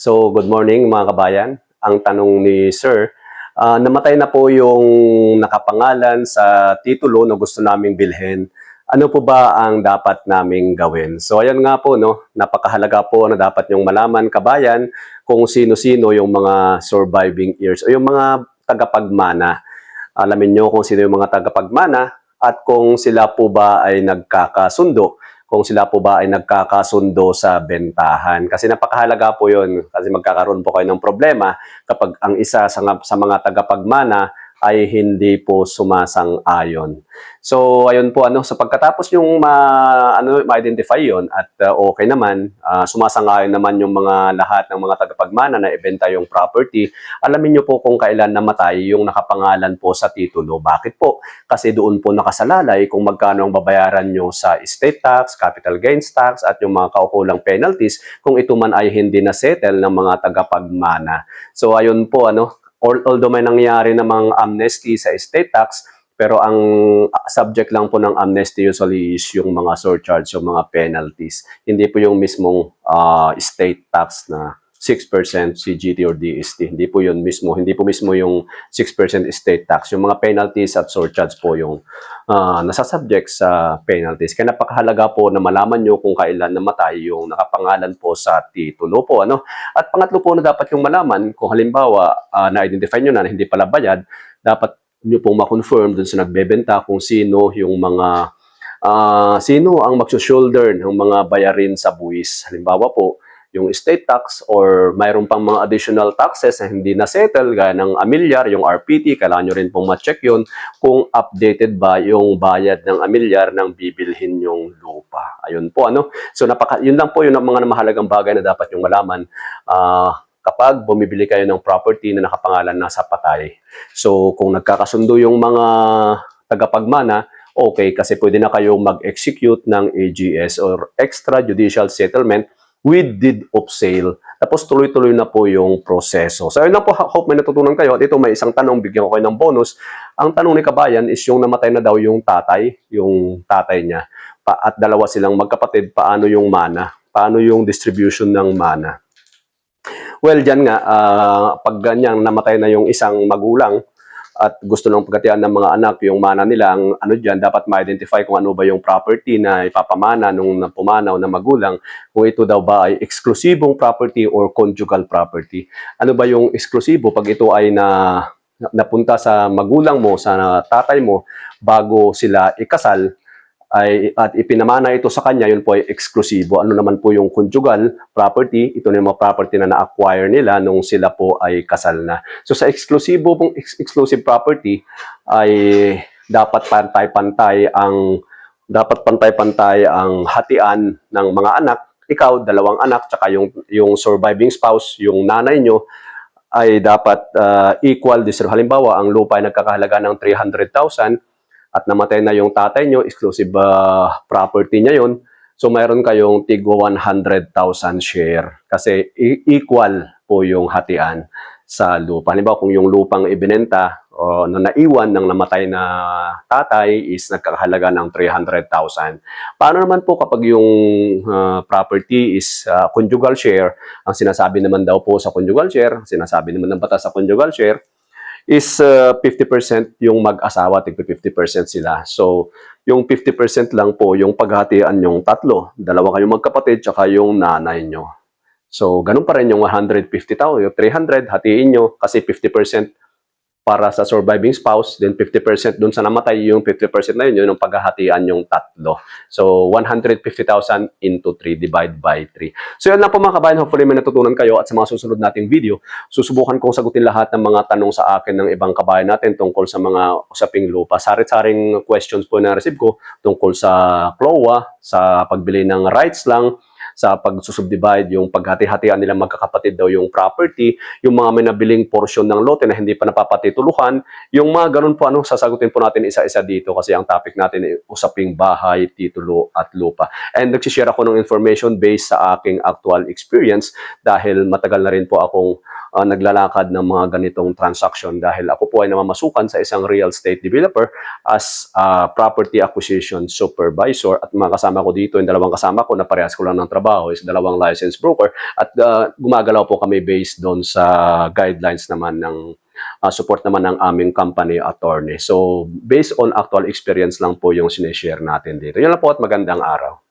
So, good morning mga kabayan. Ang tanong ni Sir, ah, namatay na po yung nakapangalan sa titulo na gusto naming bilhin. Ano po ba ang dapat naming gawin? So, ayan nga po, no? napakahalaga po na dapat yung malaman, kabayan, kung sino-sino yung mga surviving heirs o yung mga tagapagmana. Alamin nyo kung sino yung mga tagapagmana at kung sila po ba ay nagkakasundo kung sila po ba ay nagkakasundo sa bentahan. Kasi napakahalaga po yun. Kasi magkakaroon po kayo ng problema kapag ang isa sa, sa mga tagapagmana ay hindi po sumasang-ayon. So, ayun po, ano, sa pagkatapos yung ma, ano, ma-identify yon at uh, okay naman, uh, sumasang-ayon naman yung mga lahat ng mga tagapagmana na ibenta yung property, alamin nyo po kung kailan namatay yung nakapangalan po sa titulo. Bakit po? Kasi doon po nakasalalay kung magkano ang babayaran nyo sa estate tax, capital gains tax, at yung mga kaukulang penalties kung ito man ay hindi na settle ng mga tagapagmana. So ayun po ano, although may nangyari namang amnesty sa estate tax, pero ang subject lang po ng amnesty usually is yung mga surcharge, yung mga penalties. Hindi po yung mismong uh, estate tax na 6% CGT or DST. Hindi po yun mismo. Hindi po mismo yung 6% estate tax. Yung mga penalties at surcharge po yung uh, nasasubject sa penalties. Kaya napakahalaga po na malaman nyo kung kailan namatay yung nakapangalan po sa titulo po. Ano? At pangatlo po na dapat yung malaman, kung halimbawa uh, na-identify nyo na, na hindi pala bayad, dapat nyo pong ma-confirm dun sa nagbebenta kung sino yung mga ah, sino ang magsushoulder ng mga bayarin sa buwis. Halimbawa po, yung estate tax or mayroon pang mga additional taxes na hindi na-settle gaya ng amilyar, yung RPT, kailangan nyo rin pong ma-check yun kung updated ba yung bayad ng amilyar ng bibilhin yung lupa. Ayun po, ano? So, napaka, yun lang po yun ang mga mahalagang bagay na dapat yung malaman ah, kapag bumibili kayo ng property na nakapangalan na sa patay. So, kung nagkakasundo yung mga tagapagmana, okay, kasi pwede na kayong mag-execute ng AGS or extrajudicial settlement with deed of sale. Tapos tuloy-tuloy na po yung proseso. So ayun na po, hope may natutunan kayo. At ito may isang tanong, bigyan ko kayo ng bonus. Ang tanong ni Kabayan is yung namatay na daw yung tatay, yung tatay niya. Pa, at dalawa silang magkapatid, paano yung mana? Paano yung distribution ng mana? Well, dyan nga, ah, pag ganyan namatay na yung isang magulang at gusto ng pagkatian ng mga anak, yung mana nila, ang ano dyan, dapat ma-identify kung ano ba yung property na ipapamana nung pumanaw na magulang, kung ito daw ba ay eksklusibong property or conjugal property. Ano ba yung eksklusibo pag ito ay na napunta sa magulang mo, sa tatay mo, bago sila ikasal, ay at ipinamana ito sa kanya, yun po ay eksklusibo. Ano naman po yung conjugal property, ito na yung mga property na na-acquire nila nung sila po ay kasal na. So sa eksklusibo pong ex- exclusive property ay dapat pantay-pantay ang dapat pantay-pantay ang hatian ng mga anak. Ikaw, dalawang anak, tsaka yung, yung surviving spouse, yung nanay nyo, ay dapat ah, equal. Halimbawa, ang lupa ay nagkakahalaga ng 300,000 at namatay na yung tatay nyo, exclusive ah, property niya yun. So, mayroon kayong tigwa 100,000 share kasi equal po yung hatian sa lupa. Halimbawa, kung yung lupang ibinenta o na naiwan ng namatay na tatay is nagkakahalaga ng 300,000. Paano naman po kapag yung ah, property is ah, conjugal share? Ang sinasabi naman daw po sa conjugal share, sinasabi naman ng batas sa conjugal share, is uh, 50% yung mag-asawa, tigpa 50% sila. So, yung 50% lang po yung paghatian yung tatlo. Dalawa kayong magkapatid, tsaka yung nanay nyo. So, ganun pa rin yung 150 tao. Yung 300, hatiin nyo kasi 50% para sa surviving spouse, then 50% dun sa namatay, yung 50% na yun, yun yung paghahatian yung tatlo. So, 150,000 into 3, divide by 3. So, yun lang po mga kabayan. Hopefully, may natutunan kayo at sa mga susunod nating video, susubukan kong sagutin lahat ng mga tanong sa akin ng ibang kabayan natin tungkol sa mga usaping lupa. Sarit-saring questions po na receive ko tungkol sa CLOA, sa pagbili ng rights lang, sa pagsusubdivide, yung paghati-hatian nila magkakapatid daw yung property, yung mga may nabiling portion ng lote na hindi pa napapatituluhan, yung mga ganun po, ano, sasagutin po natin isa-isa dito kasi ang topic natin ay usaping bahay, titulo at lupa. And nagsishare ako ng information based sa aking actual experience dahil matagal na rin po akong ah, naglalakad ng mga ganitong transaction dahil ako po ay namamasukan sa isang real estate developer as a property acquisition supervisor at mga kasama ko dito, yung dalawang kasama ko na parehas ko lang ng trabaho is dalawang licensed broker at ah, gumagalaw po kami based doon sa guidelines naman ng ah, support naman ng aming company attorney. So, based on actual experience lang po yung sinishare natin dito. Yun lang po at magandang araw.